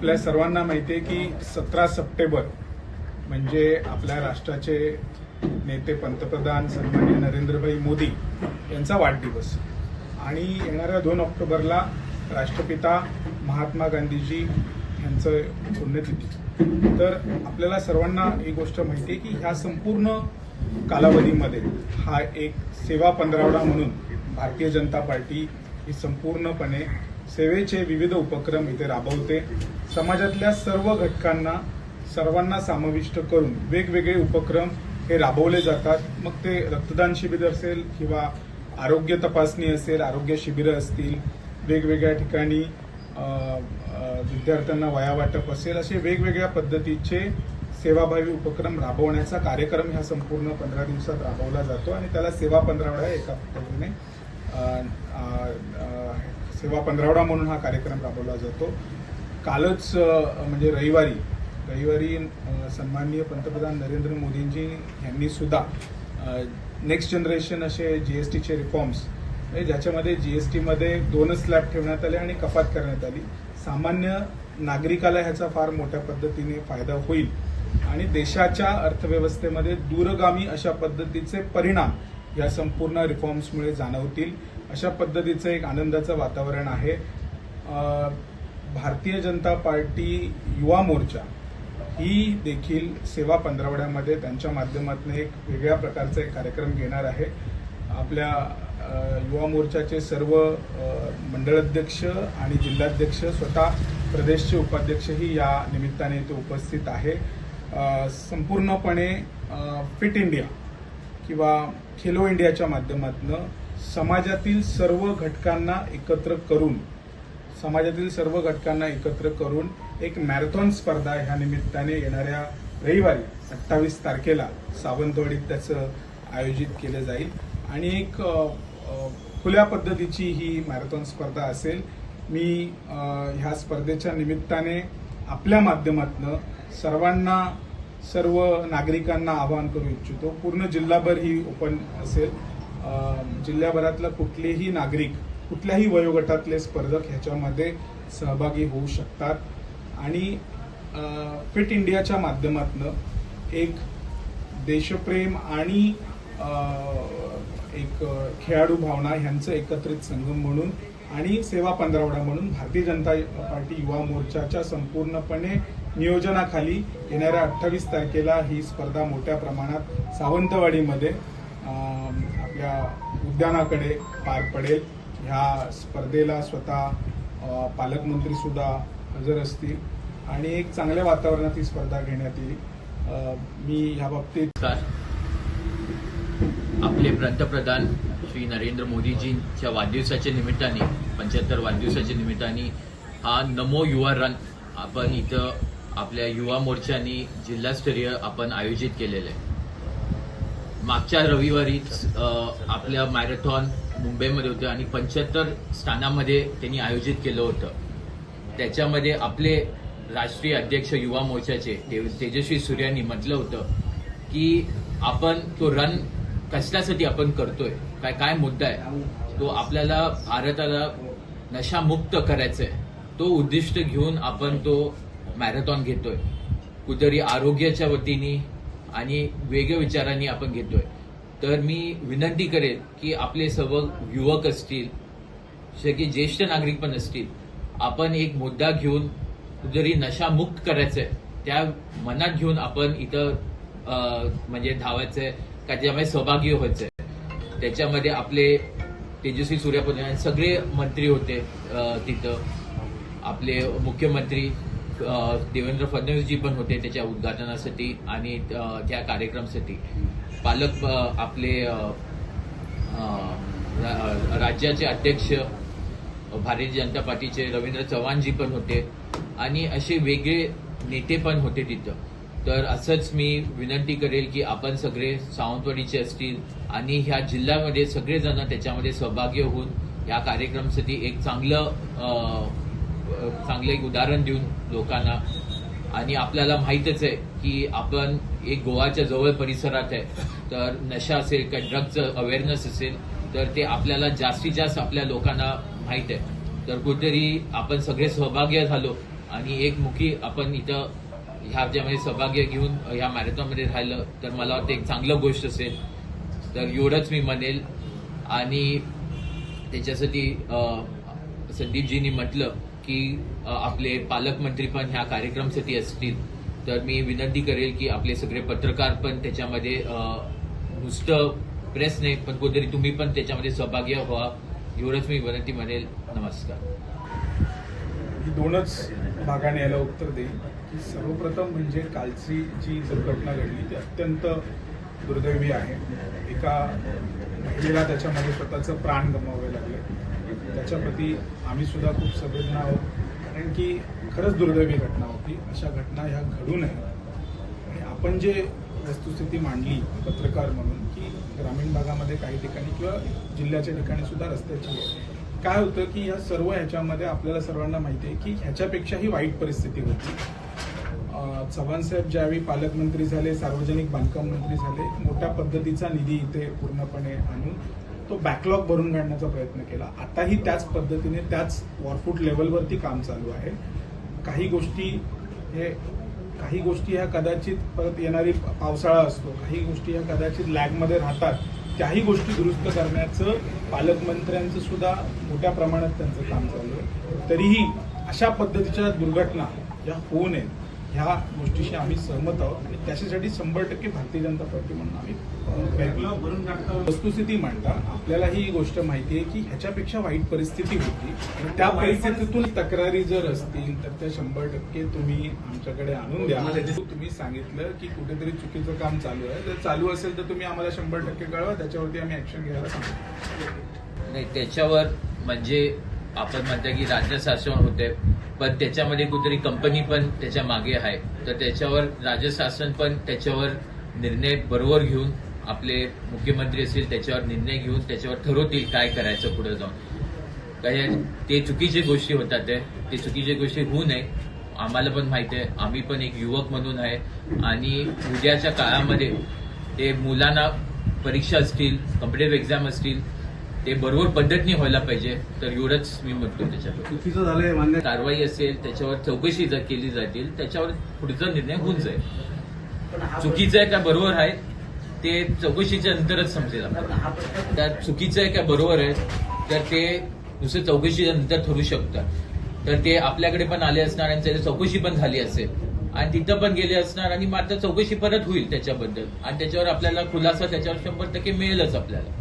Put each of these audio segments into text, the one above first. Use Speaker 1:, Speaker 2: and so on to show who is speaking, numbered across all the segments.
Speaker 1: आपल्या सर्वांना माहिती आहे की सतरा सप्टेंबर म्हणजे आपल्या राष्ट्राचे नेते पंतप्रधान सन्मान्य नरेंद्रभाई मोदी यांचा वाढदिवस. आणि येणाऱ्या दोन ऑक्टोबरला राष्ट्रपिता महात्मा गांधीजी यांचं पुण्यतिथी. तर आपल्याला सर्वांना ही गोष्ट माहिती आहे की ह्या संपूर्ण कालावधीमध्ये हा एक सेवा पंधरावडा म्हणून भारतीय जनता पार्टी ही संपूर्णपणे सेवेचे विविध उपक्रम इथे राबवते. समाजातल्या सर्व घटकांना सर्वांना समाविष्ट करून वेगवेगळे उपक्रम हे राबवले जातात. मग ते रक्तदान शिबिर असेल किंवा आरोग्य तपासणी असेल आरोग्य शिबिरं असतील वेगवेगळ्या ठिकाणी विद्यार्थ्यांना वया वाटप असेल असे वेगवेगळ्या पद्धतीचे सेवाभावी उपक्रम राबवण्याचा कार्यक्रम ह्या संपूर्ण पंधरा दिवसात राबवला जातो आणि त्याला सेवा पंधरावडा एका पद्धतीने सेवा पंधरावडा म्हणून हा कार्यक्रम राबवला जातो. कालच म्हणजे रविवारी रविवारी सन्माननीय पंतप्रधान नरेंद्र मोदींजी यांनी सुद्धा नेक्स्ट जनरेशन असे जी एस टीचे रिफॉर्म्स म्हणजे ज्याच्यामध्ये जी एस टीमध्ये दोनच स्लॅब ठेवण्यात आले आणि कपात करण्यात आली. सामान्य नागरिकाला ह्याचा फार मोठ्या पद्धतीने फायदा होईल. आणि देशाच्या अर्थव्यवस्थेमध्ये दूरगामी अशा पद्धतीचे परिणाम या संपूर्ण रिफॉर्म्समुळे जाणवतील. अशा पद्धतीचं एक आनंदाचं वातावरण आहे. भारतीय जनता पार्टी युवा मोर्चा ही देखील सेवा पंधरवड्यामध्ये त्यांच्या माध्यमातून एक वेगळ्या प्रकारचा एक कार्यक्रम घेणार आहे. आपल्या युवा मोर्चाचे सर्व मंडळाध्यक्ष आणि जिल्हाध्यक्ष स्वतः प्रदेशचे उपाध्यक्षही या निमित्ताने इथे उपस्थित आहे. संपूर्णपणे फिट इंडिया किंवा खेलो इंडियाच्या माध्यमातून समाजातील सर्व घटकांना एकत्र करून समाजातील सर्व घटकांना एकत्र करून एक मॅरेथॉन स्पर्धा ह्या निमित्ताने येणाऱ्या रविवारी अठ्ठावीस तारखेला सावंतवाडीत त्याचं आयोजित केलं जाईल. आणि एक खुल्या पद्धतीची ही मॅरेथॉन स्पर्धा असेल. मी ह्या स्पर्धेच्या निमित्ताने आपल्या माध्यमातनं सर्वांना सर्व नागरिकांना आवाहन करू इच्छितो. पूर्ण जिल्हाभर ही ओपन असेल. जिल्ह्याभरातला कुठलेही नागरिक कुठल्याही वयोगटातले स्पर्धक ह्याच्यामध्ये सहभागी होऊ शकतात. आणि फिट इंडियाच्या माध्यमातनं एक देशप्रेम आणि एक खेळाडू भावना ह्यांचं एकत्रित संगम म्हणून आणि सेवा पंधरावडा म्हणून भारतीय जनता पार्टी युवा मोर्चाच्या संपूर्णपणे नियोजनाखाली येणाऱ्या अठ्ठावीस तारखेला ही स्पर्धा मोठ्या प्रमाणात सावंतवाडीमध्ये आपल्या उद्यानाकडे पार पडेल. ह्या स्पर्धेला स्वतः पालकमंत्री सुद्धा हजर असतील. आणि एक चांगल्या वातावरणात ही स्पर्धा घेण्यात येईल. मी ह्या बाबतीत
Speaker 2: आपले पंतप्रधान श्री नरेंद्र मोदीजींच्या वाढदिवसाच्या निमित्ताने पंच्याहत्तर वाढदिवसाच्या निमित्ताने हा नमो युवा रन आपण इथं आपल्या युवा मोर्चानी जिल्हास्तरीय आपण आयोजित केलेलं आहे. मागच्या रविवारीच आपल्या मॅरेथॉन मुंबईमध्ये होतं आणि पंच्याहत्तर स्थानामध्ये त्यांनी आयोजित केलं होतं. त्याच्यामध्ये आपले राष्ट्रीय अध्यक्ष युवा मोर्चाचे ते- तेजस्वी सूर्यांनी म्हटलं होतं की आपण तो रन कशासाठी आपण करतोय? काय काय मुद्दा आहे? तो आपल्याला भारताला नशामुक्त करायचा आहे तो उद्दिष्ट घेऊन आपण तो मॅरेथॉन घेतोय. कुठेतरी आरोग्याच्या वतीने आणि वेगळ्या विचारांनी आपण घेतोय. तर मी विनंती करेन की आपले सर्व युवक असतील जसे की ज्येष्ठ नागरिक पण असतील आपण एक मुद्दा घेऊन जरी नशामुक्त करायचंय त्या मनात घेऊन आपण इथं म्हणजे धावायचंय का त्यामध्ये सहभागी व्हायचंय. त्याच्यामध्ये आपले तेजस्वी सूर्यप्रधान सगळे मंत्री होते तिथं. आपले मुख्यमंत्री देवेंद्र फडणवीसजी पण होते त्याच्या उद्घाटनासाठी आणि त्या कार्यक्रमासाठी. पालक आपले राज्याचे अध्यक्ष भारतीय जनता पार्टीचे रवींद्र चव्हाणजी पण होते आणि असे वेगळे नेते पण होते तिथं. तर असंच मी विनंती करेल की आपण सगळे सावंतवाडीचे असतील आणि ह्या जिल्ह्यामध्ये सगळेजण त्याच्यामध्ये सहभागी होऊन या कार्यक्रमासाठी एक चांगलं चांगलं एक उदाहरण देऊन लोकांना. आणि आपल्याला माहीतच आहे की आपण एक गोवाच्या जवळ परिसरात आहे. तर नशा असेल किंवा ड्रगचं अवेअरनेस असेल तर ते आपल्याला जास्तीत जास्त आपल्या लोकांना माहीत आहे. तर कुठेतरी आपण सगळे सहभागी झालो आणि एक मुखी आपण इथं ह्या ज्यामध्ये सहभाग्य घेऊन ह्या मॅरेथॉनमध्ये राहिलं तर मला वाटतं एक चांगलं गोष्ट असेल. तर एवढंच मी म्हणेल. आणि त्याच्यासाठी संदीपजींनी म्हटलं की आपले पालकमंत्री पण ह्या कार्यक्रमासाठी असतील तर मी विनंती करेल की आपले सगळे पत्रकार पण त्याच्यामध्ये नुसतं प्रेस नाही पण कोणतरी तुम्ही पण त्याच्यामध्ये सहभागी व्हा एवढंच मी विनंती म्हणेल. नमस्कार.
Speaker 1: दोनच भागाने याला उत्तर देईल की सर्वप्रथम म्हणजे कालची जी दुर्घटना घडली ती अत्यंत दुर्दैवी आहे. एका महिलेला त्याच्यामध्ये स्वतःचं प्राण गमावावे लागले. त्याच्याप्रती आम्ही सुद्धा खूप संवेदना आहोत कारण की खरंच दुर्दैवी घटना होती. अशा घटना ह्या घडू नये. आणि आपण जे वस्तुस्थिती मांडली पत्रकार म्हणून की ग्रामीण भागामध्ये काही ठिकाणी किंवा जिल्ह्याच्या ठिकाणी सुद्धा रस्त्याची काय होतं की या सर्व ह्याच्यामध्ये आपल्याला सर्वांना माहिती आहे की ह्याच्यापेक्षाही वाईट परिस्थिती होती. अं, चव्हाण साहेब ज्यावेळी पालकमंत्री झाले सार्वजनिक बांधकाम मंत्री झाले मोठ्या पद्धतीचा निधी इथे पूर्णपणे आणून तो बॅकलॉग भरून काढण्याचा प्रयत्न केला. आताही त्याच पद्धतीने त्याच वॉरफूट लेवलवरती काम चालू आहे. काही गोष्टी हे काही गोष्टी ह्या कदाचित परत येणारी पावसाळा असतो. काही गोष्टी ह्या कदाचित लॅगमध्ये राहतात. त्याही गोष्टी दुरुस्त करण्याचं पालकमंत्र्यांचं सुद्धा मोठ्या प्रमाणात त्यांचं काम चालू आहे. तरीही अशा पद्धतीच्या दुर्घटना या होऊ नयेत. ह्या गोष्टीशी आम्ही सहमत आहोत आणि त्याच्यासाठी शंभर टक्के भारतीय जनता पार्टी म्हणून आम्ही वस्तुस्थिती मांडता आपल्याला ही गोष्ट माहिती आहे की ह्याच्यापेक्षा वाईट परिस्थिती होती. आणि त्या परिस्थितीतून तक्रारी जर असतील तर त्या शंभर टक्के तुम्ही आमच्याकडे आणून द्या. तुम्ही सांगितलं की कुठेतरी चुकीचं काम चालू आहे. जर चालू असेल तर तुम्ही आम्हाला शंभर टक्के कळवा. त्याच्यावरती आम्ही ऍक्शन घ्यायला सांगतो.
Speaker 2: नाही त्याच्यावर म्हणजे आपण म्हणतो की राज्य शासन होते पण त्याच्यामध्ये कुठेतरी कंपनी पण त्याच्यामागे आहे. तर त्याच्यावर राज्य शासन पण त्याच्यावर निर्णय बरोबर घेऊन आपले मुख्यमंत्री असतील त्याच्यावर निर्णय घेऊन त्याच्यावर ठरवतील काय करायचं पुढे जाऊन. काय ते चुकीचे गोष्टी होतात ते. ते चुकीच्या गोष्टी होऊ नये. आम्हाला पण माहिती आहे. आम्ही पण एक युवक म्हणून आहे. आणि उद्याच्या काळामध्ये ते मुलांना परीक्षा असतील कॉम्पिटेटिव्ह एक्झाम असतील ते बरोबर पद्धतीने व्हायला पाहिजे तर एवढंच मी म्हणतो त्याच्यावर.
Speaker 3: चुकीचं झालंय मान्य
Speaker 2: कारवाई असेल त्याच्यावर चौकशी जर केली जातील त्याच्यावर पुढचा निर्णय होऊन जाईल. चुकीचं आहे का बरोबर आहे ते चौकशीच्या नंतरच समजेल आपल्याला. त्या चुकीचं आहे का बरोबर आहे तर ते नुसतं चौकशीच्या नंतर ठरू शकतं. तर ते आपल्याकडे पण आले असणार आणि त्याची चौकशी पण झाली असेल. आणि तिथं पण गेले असणार आणि मात्र चौकशी परत होईल त्याच्याबद्दल. आणि त्याच्यावर आपल्याला खुलासा त्याच्यावर शंभर टक्के मिळेलच आपल्याला.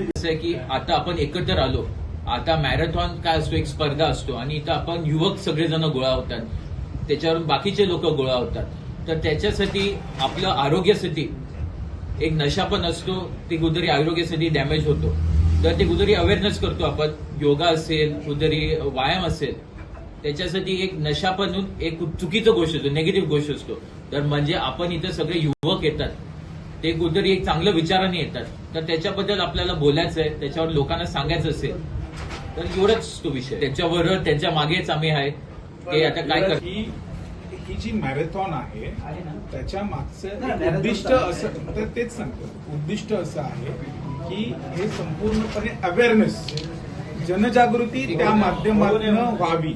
Speaker 2: असं आहे की आता आपण एकत्र आलो. आता मॅरेथॉन काय असतो? एक स्पर्धा असतो. आणि इथं आपण युवक सगळेजण गोळा होतात. त्याच्यावरून बाकीचे लोक गोळा होतात. तर त्याच्यासाठी आपलं आरोग्यासाठी एक नशा पण असतो. ते कुठेतरी आरोग्यासाठी डॅमेज होतो. तर ते कुठेतरी अवेअरनेस करतो आपण. योगा असेल कुठेतरी व्यायाम असेल. त्याच्यासाठी एक नशा पण एक चुकीचं गोष्ट असतो. निगेटिव्ह गोष्ट असतो. तर म्हणजे आपण इथं सगळे युवक येतात. ते कुठेतरी एक चांगल्या विचाराने येतात. तर त्याच्याबद्दल आपल्याला बोलायचं आहे त्याच्यावर लोकांना सांगायचं असेल तर एवढंच तो विषय. त्याच्यावर त्यांच्या मागेच आम्ही आहे. ते आता काय कर
Speaker 1: ही ही जी मॅरेथॉन आहे त्याच्या मागचं उद्दिष्ट असं तर तेच सांगतो. उद्दिष्ट असं आहे की हे संपूर्णपणे अवेअरनेस जनजागृती त्या माध्यमातून व्हावी.